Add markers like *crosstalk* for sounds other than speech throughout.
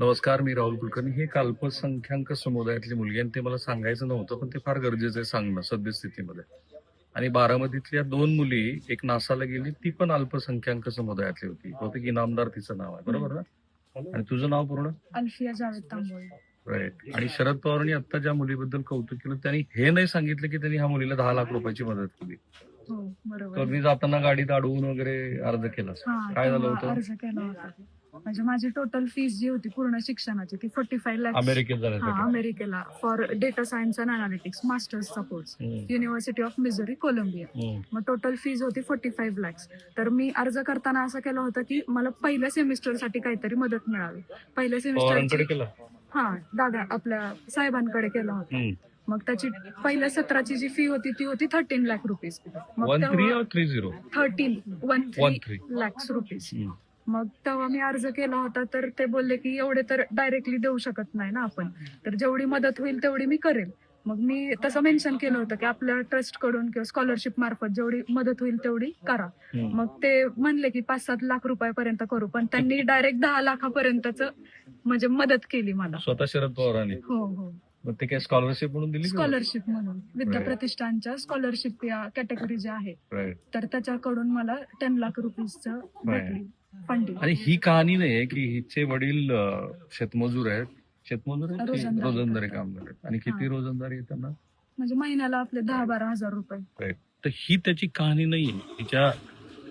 नमस्कार मी राहुल कुलकर्णी. हे एक अल्पसंख्याक समुदायातली मुलगी आणि ते मला सांगायचं नव्हतं पण ते फार गरजेचं आहे सांगणं सद्यस्थितीमध्ये. आणि बारामतीतल्या दोन मुली एक नासाला गेली ती पण अल्पसंख्याक समुदायातली होती. बहुतेक इनामदार तिचं नाव आहे बरोबर ना? आणि तुझं नाव पूर्ण? अल्फिया जावेद तांबोळी. राईट आणि शरद पवारांनी आता ज्या मुलीबद्दल कौतुक केलं त्यांनी हे नाही सांगितलं की त्यांनी ह्या मुलीला दहा लाख रुपयाची मदत केली. हो तर बरोबर. मी जाताना गाडीत अडवून वगैरे अर्ज केला. हा काय झालं होता. म्हणजे माझी टोटल फीस जी होती पूर्ण शिक्षणाची ती फोर्टी फाईव्ह लॅक्स अमेरिकेत हा जाण्यासाठी अमेरिकेला for data science and analytics masters support hmm, university of Missouri Columbia hmm. मग टोटल फीज होती फोर्टी फाईव्ह लॅक्स तर मी अर्ज करताना असं केलं होतं की मला पहिल्या सेमिस्टरसाठी काहीतरी मदत मिळावी. पहिल्या पवारांकडे सेमिस्टर केलं? हा दादा आपल्या साहेबांकडे केलं होतं. मग त्याची पहिल्या सत्राची जी फी होती ती होती थर्टीन लाख रुपीज मग वन थ्री तेव्हा और three zero thirteen one One three. Lakhs rupees. मग तेव्हा मी अर्ज केला होता तर ते बोलले की एवढे तर डायरेक्टली देऊ शकत नाही ना आपण. तर जेवढी मदत होईल तेवढी मी करेल. मग मी तसं मेन्शन केलं होतं की आपल्या ट्रस्टकडून किंवा स्कॉलरशिप मार्फत जेवढी मदत होईल तेवढी करा. मग ते म्हणले की पाच सात लाख रुपयापर्यंत करू पण त्यांनी डायरेक्ट दहा लाखापर्यंतच म्हणजे मदत केली मला. स्वतः शरद पवारांनी? हो हो. मग ते काय स्कॉलरशिप म्हणून दिली स्कॉलरशिप म्हणून. विद्या. प्रतिष्ठानच्या स्कॉलरशिप या कॅटेगरी ज्या आहेत राईट तर त्याच्याकडून मला टेन लाख रुपीजचं भेटली. आणि ही कहाणी नाही की हिचे वडील शेतमजूर आहेत. शेतमजूर आहेत की रोजंदारी. काम करतात? आणि किती हा. रोजंदारी आहे त्यांना? म्हणजे महिन्याला आपले दहा बारा हजार रुपये. तर ही त्याची कहाणी नाहीये तिच्या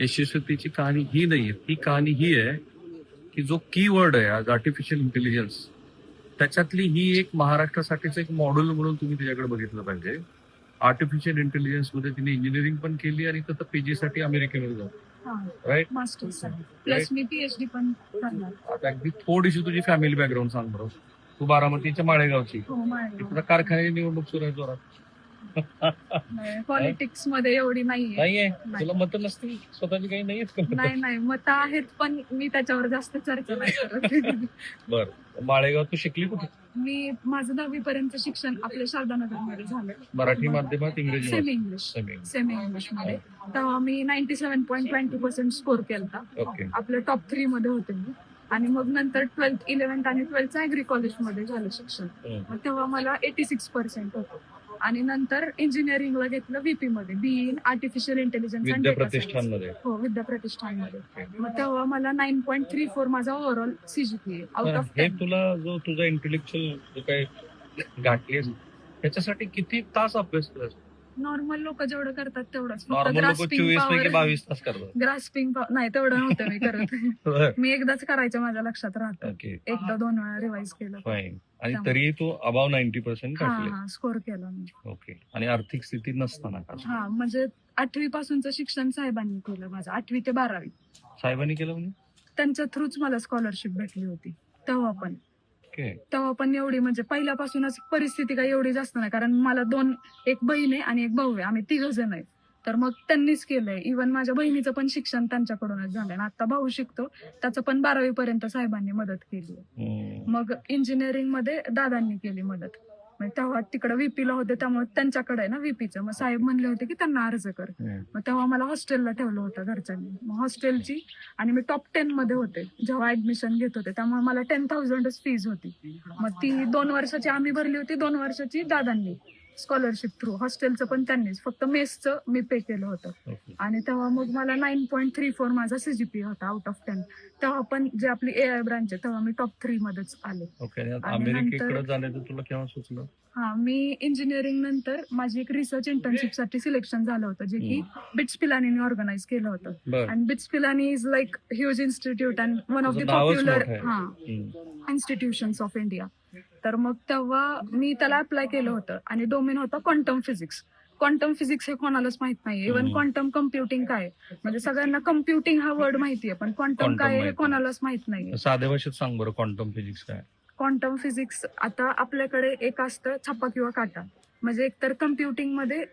यशस्वीतेची कहाणी ही नाहीये ती कहाणी ही आहे की जो की वर्ड आहे आज आर्टिफिशियल इंटेलिजन्स त्याच्यातली ही एक महाराष्ट्रासाठीच एक मॉडेल म्हणून तुम्ही त्याच्याकडे बघितलं पाहिजे. आर्टिफिशियल इंटेलिजन्समध्ये तिने इंजिनिअरिंग पण केली आणि तर पीजी साठी अमेरिकेमध्ये जाऊ राईट मास्टर्स प्लस मी पीएचडी पण करणार. आता अगदी थोडीशी तुझी फॅमिली बॅकग्राऊंड सांग बरं. तू बारामतीच्या माळेगावची. हो माझ्या तुझा कारखान्याची निवडणूक सुरू आहे जोरात. पॉलिटिक्समध्ये एवढी नाहीये. नाहीये? नाही. तुला मत नसतील? स्वतःची काही नाहीयेत का? नाही नाही. मत आहेत पण मी त्याच्यावर जास्त चर्चा नाही *laughs* करत. बर. माळेगाव तू शिकली कुठे? मी माझं दहावी पर्यंत शिक्षण आपल्या शारदानगरमध्ये झालं. मराठी माध्यमात इंग्रजी सेमी इंग्लिश सेमी सेमी इंग्लिशमध्ये. तेव्हा मी ninety seven point twenty percent score केला ओके आपल्या टॉप थ्री मध्ये होते मी. आणि मग नंतर ट्वेल्थ इलेव्हन्थ आणि ट्वेल्थ अॅग्री कॉलेजमध्ये झालं शिक्षण. मग तेव्हा मला एटी सिक्स पर्सेंट होतं. आणि नंतर इंजिनिअरिंगला घेतलं व्हीपी मध्ये B in artificial intelligence Vidya हो विद्या प्रतिष्ठानमध्ये मग तेव्हा मला नाईन पॉईंट थ्री फोर माझा ओव्हरऑल सीजीपी आउट ऑफ हे तुला जो तुझा इंटेलेक्च्युअल जो काही गाठलीस त्याच्यासाठी किती तास अभ्यास केलास? नॉर्मल लोक जेवढं करतात तेवढंच. नॉर्मल लोक ग्रास्पिंग चोवीस पैकी पॉवर बावीस तास करतात. ग्रास्पिंग नाही तेवढं नव्हतं मी करत. मी एकदाच करायचं माझ्या लक्षात राहतं. एकदा दोन वेळा रिवाइज केलं. आणि. तरी तू अबाव नाईन्टी पर्सेंट स्कोर केला ओके आणि आर्थिक स्थिती नसताना हा म्हणजे आठवी पासूनचं शिक्षण साहेबांनी केलं माझं. आठवी ते बारावी. साहेबांनी केलं म्हणजे? त्यांच्या थ्रूच मला स्कॉलरशिप भेटली होती. तेव्हा पण. ओके तेव्हा पण एवढी म्हणजे पहिल्यापासूनच परिस्थिती काही एवढी जास्त नाही. कारण मला दोन एक बहीण आहे आणि एक भाऊ आहे. आम्ही तिघ जण आहे. तर मग त्यांनीच केलंय. इव्हन माझ्या बहिणीचं पण शिक्षण त्यांच्याकडूनच झालंय. आणि आता भाऊ शिकतो. त्याचं पण बारावी पर्यंत साहेबांनी मदत केली. मग इंजिनिअरिंगमध्ये दादांनी केली मदत. तेव्हा तिकडे व्हीपीला होते त्यामुळे त्यांच्याकडे आहे ना व्हीपीचं मग साहेब म्हणले होते की त्यांना अर्ज कर. मग तेव्हा मला हॉस्टेलला ठेवलं होतं घरच्यांनी. मग हॉस्टेलची आणि मी टॉप टेन मध्ये होते जेव्हा ऍडमिशन घेत होते. त्यामुळे मला टेन थाउजंडच फीज होती. मग ती दोन वर्षाची आम्ही भरली होती दोन वर्षाची दादांनी. स्कॉलरशिप थ्रू हॉस्टेलचं पण त्यांनीच. फक्त मेसचं मी पे केलं होतं. ओके. आणि तेव्हा मग मला नाईन पॉईंट थ्री फोर माझा सीजीपी होता आउट ऑफ टेन तेव्हा पण जे आपली ए आय ब्रांच आहे तेव्हा मी टॉप थ्री मध्येच आले. ओके आणि आता आणि अमेरिकेकडे नंतर- जाण्याचं तुला केव्हा सुचलं? हा मी इंजिनिअरिंग नंतर माझी एक रिसर्च इंटर्नशिपसाठी सिलेक्शन झालं होतं जे की बिट्स पिलानीने ऑर्गनाईज केलं होतं. बर. आणि BITS Pilani is like huge institute and one of the नावच पॉप्युलर मोठं आहे. हा हम्म. इन्स्टिट्यूशन्स ऑफ इंडिया तर मग तेव्हा मी त्याला अप्लाय केलं होतं. आणि डोमेन होता क्वांटम फिजिक्स क्वांटम फिजिक्स हे कोणालाच माहीत नाही इव्हन. क्वांटम कम्प्युटिंग काय आहे? म्हणजे सगळ्यांना कम्प्युटिंग हा वर्ड माहितीये पण क्वांटम काय आहे हे माहीत. कोणालाच माहीत नाही साध्या भाषेत सांग बरं क्वांटम फिजिक्स काय क्वांटम फिजिक्स आता आपल्याकडे एक असतं छप्पा किंवा काटा. म्हणजे एकतर कम्प्युटिंगमध्ये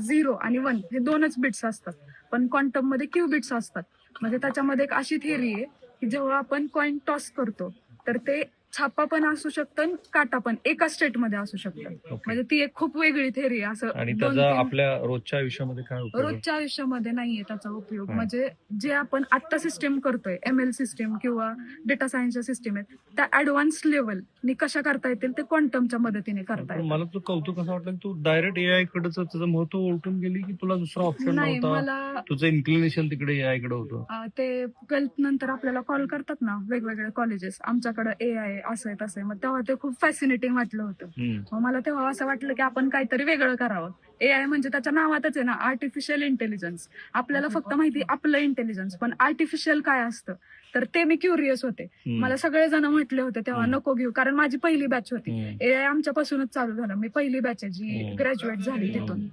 झिरो आणि वन हे दोनच बिट्स असतात. पण क्वांटममध्ये क्यू बिट्स असतात. म्हणजे त्याच्यामध्ये एक अशी थिअरी आहे की जेव्हा आपण कॉइन टॉस करतो तर ते छापा पण असू शकतं आणि काटा पण एका स्टेटमध्ये असू शकतं. ओके म्हणजे ती एक खूप वेगळी थेरी आहे असं आणि दोन त्याचा तीन- आपल्या रोजच्या आयुष्यामध्ये काय उपयोग आहे? रोजच्या आयुष्यामध्ये नाहीये त्याचा उपयोग. हं. म्हणजे जे आपण आता सिस्टीम करतोय एम एल सिस्टीम किंवा डेटा सायन्सच्या सिस्टीम आहेत त्या ऍडव्हान्स लेवलनी कशा करता येतील ते क्वांटमच्या मदतीने करता पण येतील. मला तुझं कौतुक असं वाटलं की तू डायरेक्ट एआय कडच महत्त्व ओळखून गेली की तुला दुसरा ऑप्शन नाही नव्हता? मला तुझं इन्क्लिनेशन तिकडे एआयकडे होतं. अं, ते ट्वेल्थ नंतर आपल्याला कॉल करतात ना वेगवेगळे कॉलेजेस आमच्याकडे ए आहे असं आहे तसं आहे मग तेव्हा ते खूप फॅसिनेटिंग वाटलं होतं. मग मला तेव्हा असं वाटलं की आपण काहीतरी वेगळं करावं. ए आय म्हणजे त्याच्या नावातच आहे ना आर्टिफिशियल इंटेलिजन्स आपल्याला फक्त माहिती आपलं इंटेलिजन्स पण आर्टिफिशियल काय असतं? तर ते मी क्युरियस होते. मला सगळेजण म्हटले होते तेव्हा. नको घेऊ कारण माझी पहिली बॅच होती. ए आय आमच्यापासूनच चालू झालं. मी पहिली बॅच आहे जी. ग्रॅज्युएट झाली तिथून.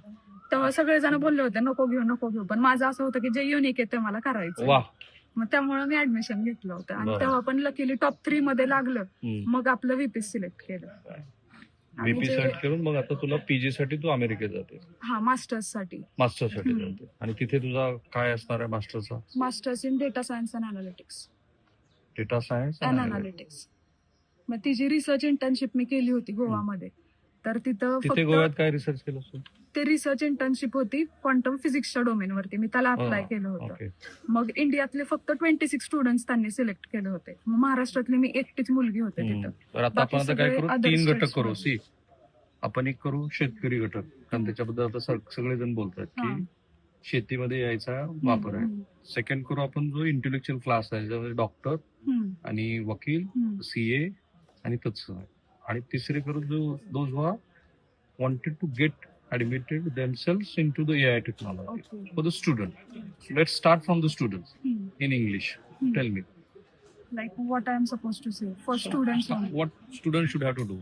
तेव्हा सगळेजण बोलले होते नको घेऊ नको घेऊ. पण माझं असं होतं की जे युनिक आहे ते मला करायचं वा मग त्यामुळे मी ऍडमिशन घेतलं होतं. आणि बरं. तेव्हा पण लकीली टॉप थ्री मध्ये लागलं. हम्म. मग आपलं व्हीपी सिलेक्ट केलं. आणि जे- सेट करून मग आता तुला पीजी साठी तू अमेरिकेत जाते. हा मास्टर्ससाठी. मास्टरसाठी हम्म. जाते. आणि तिथे तुझा काय असणार आहे मास्टरचा masters in data science and analytics data science and analytics मग तिची रिसर्च इंटर्नशिप मी केली होती गोवामध्ये. तर तिथं तिथे गोव्यात फक्त काय रिसर्च केलं ते रिसर्च इंटर्नशिप होती क्वांटम फिजिक्सच्या डोमेन वरती. मी त्याला अप्लाय केलं होतं. ओके मग इंडियातले फक्त ट्वेंटी सिक्स स्टुडंट्स त्यांनी सिलेक्ट केले होते. मग महाराष्ट्रातली मी एकटीच मुलगी होते हम्म. तिथं. तर आता बाकी आपण आता काय सगळे करू? other तीन states घटक करू मध्ये. सी. आपण एक करू शेतकरी घटक. कारण त्याच्याबद्दल आता सग- सगळेजण बोलतात हा. की शेतीमध्ये यायचा वापर आहे. हम्म, सेकंड करू आपण जो इंटेलेक्च्युअल क्लास आहे ज्यामध्ये डॉक्टर हम्म, आणि वकील हम्म. सीए आणि तत्सम. आणि तिसरे करू जो दोज वा wanted to get admitted themselves into the AI technology Okay. for the student. So let's start from the students हम्म, in English. हम्म. Tell me. Like what I am supposed to say for students only. What students should have to do?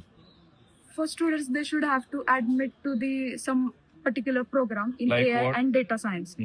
for students they should have to admit to the some particular program in Like ai what? and data science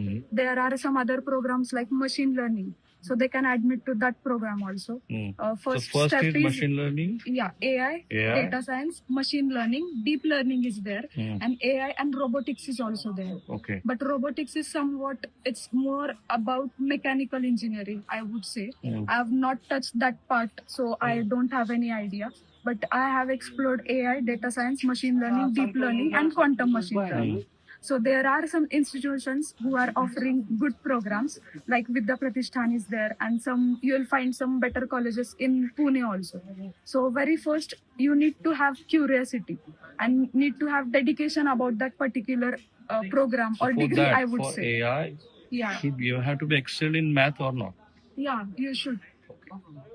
there are some other programs like machine learning so they can admit to that program also Mm. uh, So first, first step is is, machine learning. yeah ai AI. data science machine learning deep learning is there Mm. and ai and robotics is also there Okay. but robotics is somewhat it's more about mechanical engineering i would say Mm. I have not touched that part, so I don't have any idea. But I have explored AI, data science, machine learning, deep learning, and quantum machine learning. So there are some institutions who are offering good programs, like Vidya Pratishthan is there, and some you'll find some better colleges in Pune also. So very first, you need to have curiosity and need to have dedication about that particular uh, program So or for degree. that, I would for say, AI, yeah, should you have to be excelled in math or not? yeah, you should.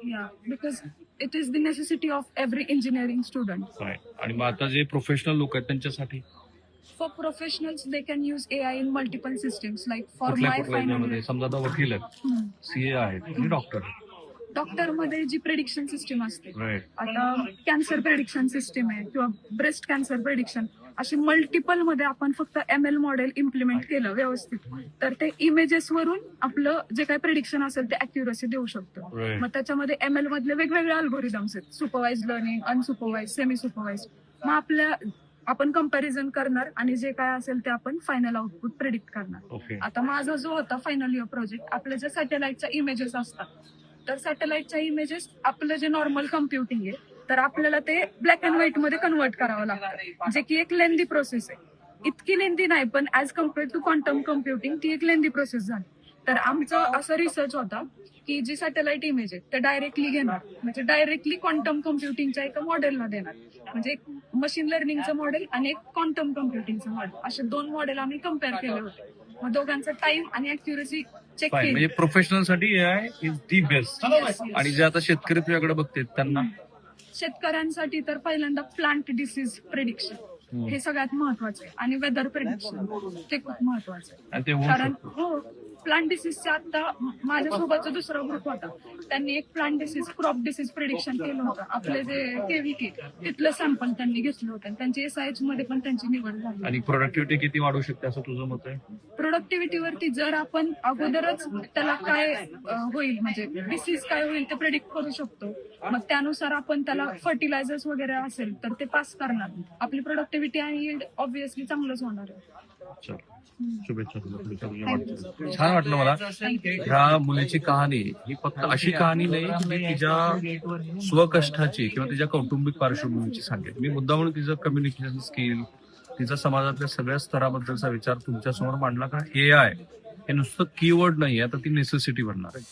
Yeah, because is the necessity of every engineering student. Right. आणि मग आता जे professional लोक आहेत त्यांच्यासाठी they can use AI in multiple systems. Like for कुठल्या my कुठल्या final याच्यामध्ये समजा आता वकील आहेत. सीए आहेत आणि डॉक्टर डॉक्टरमध्ये जी प्रेडिक्शन सिस्टीम असते राईट आता कॅन्सर प्रेडिक्शन सिस्टीम आहे किंवा ब्रेस्ट कॅन्सर प्रेडिक्शन अशी मल्टिपलमध्ये आपण फक्त एम एल मॉडेल इम्प्लिमेंट केलं व्यवस्थित. तर ते इमेजेस वरून आपलं जे काही प्रेडिक्शन असेल ते अॅक्युरसी देऊ शकतो. मग त्याच्यामध्ये एम एल मधले वेगवेगळे अल्गोरिदम्स आहेत. Supervise learning unsupervise semi supervise मग आपल्या आपण कंपॅरिझन करणार आणि जे काय असेल ते आपण फायनल आउटपुट प्रेडिक्ट करणार. आता माझा जो होता फायनल इयर प्रोजेक्ट आपल्या ज्या सॅटेलाइटच्या इमेजेस असतात तर सॅटेलाइटच्या इमेजेस आपलं जे नॉर्मल कम्प्युटिंग आहे तर आपल्याला ते ब्लॅक अँड व्हाईटमध्ये कन्वर्ट करावं लागतं. जे की एक लेंदी प्रोसेस आहे. इतकी लेंदी नाही पण as compare to quantum computing ती एक लेंदी प्रोसेस झाली. तर आमचं असं रिसर्च होता की जी सॅटेलाइट इमेज आहे ते डायरेक्टली घेणार. म्हणजे डायरेक्टली क्वांटम कम्प्युटिंगच्या एका मॉडेलला देणार. म्हणजे एक मशीन लर्निंगचं मॉडेल आणि एक क्वांटम कम्प्युटिंगचं मॉडेल असे दोन मॉडेल आम्ही कंपेअर केले होते. मग दोघांचा टाइम आणि अॅक्युरेसी चेक फाईन म्हणजे केली प्रोफेशनलसाठी इज दी बेस्ट. आणि जे आता शेतकरी तुझ्याकडे बघतात त्यांना शेतकऱ्यांसाठी तर पहिल्यांदा प्लांट डिसीज प्रिडिक्शन. हे सगळ्यात महत्वाचं आहे. आणि वेदर प्रिडिक्शन ते खूप महत्वाचं आहे. कारण हो प्लांट डिसीजचा आता माझ्यासोबतचा दुसरा ग्रुप होता. त्यांनी एक plant disease crop disease prediction केलं होतं. आपले जे केव्हीके तिथलं सॅम्पल त्यांनी घेतलं होतं. आणि त्यांची एसआयएच मध्ये पण त्यांची निवड झाली. आणि प्रोडक्टिव्हिटी किती वाढू शकते असं तुझं मत आहे? प्रोडक्टिव्हिटीवरती जर आपण अगोदरच त्याला काय अं, होईल म्हणजे डिसीज काय होईल ते प्रेडिक्ट करू शकतो. मग त्यानुसार आपण त्याला फर्टिलायझर्स वगैरे असेल तर ते पास करणार. आपली प्रोडक्टिव्हिटी आणि यील्ड ऑब्व्हियसली चांगलंच होणार आहे. चल. शुभेच्छा. छान वाटलं मला. ह्या मुलीची कहाणी ही फक्त अशी कहाणी नाही की मी तिच्या स्वकष्टाची किंवा तिच्या कौटुंबिक पार्श्वभूमीची सांगेल मी मुद्दा म्हणून तिचं कम्युनिकेशन स्किल तिचा समाजातल्या सगळ्या स्तराबद्दलचा विचार तुमच्यासमोर मांडला का? A I. हे नुसतं कीवर्ड नाही आता ती नेसेसिटी बनणार आहे.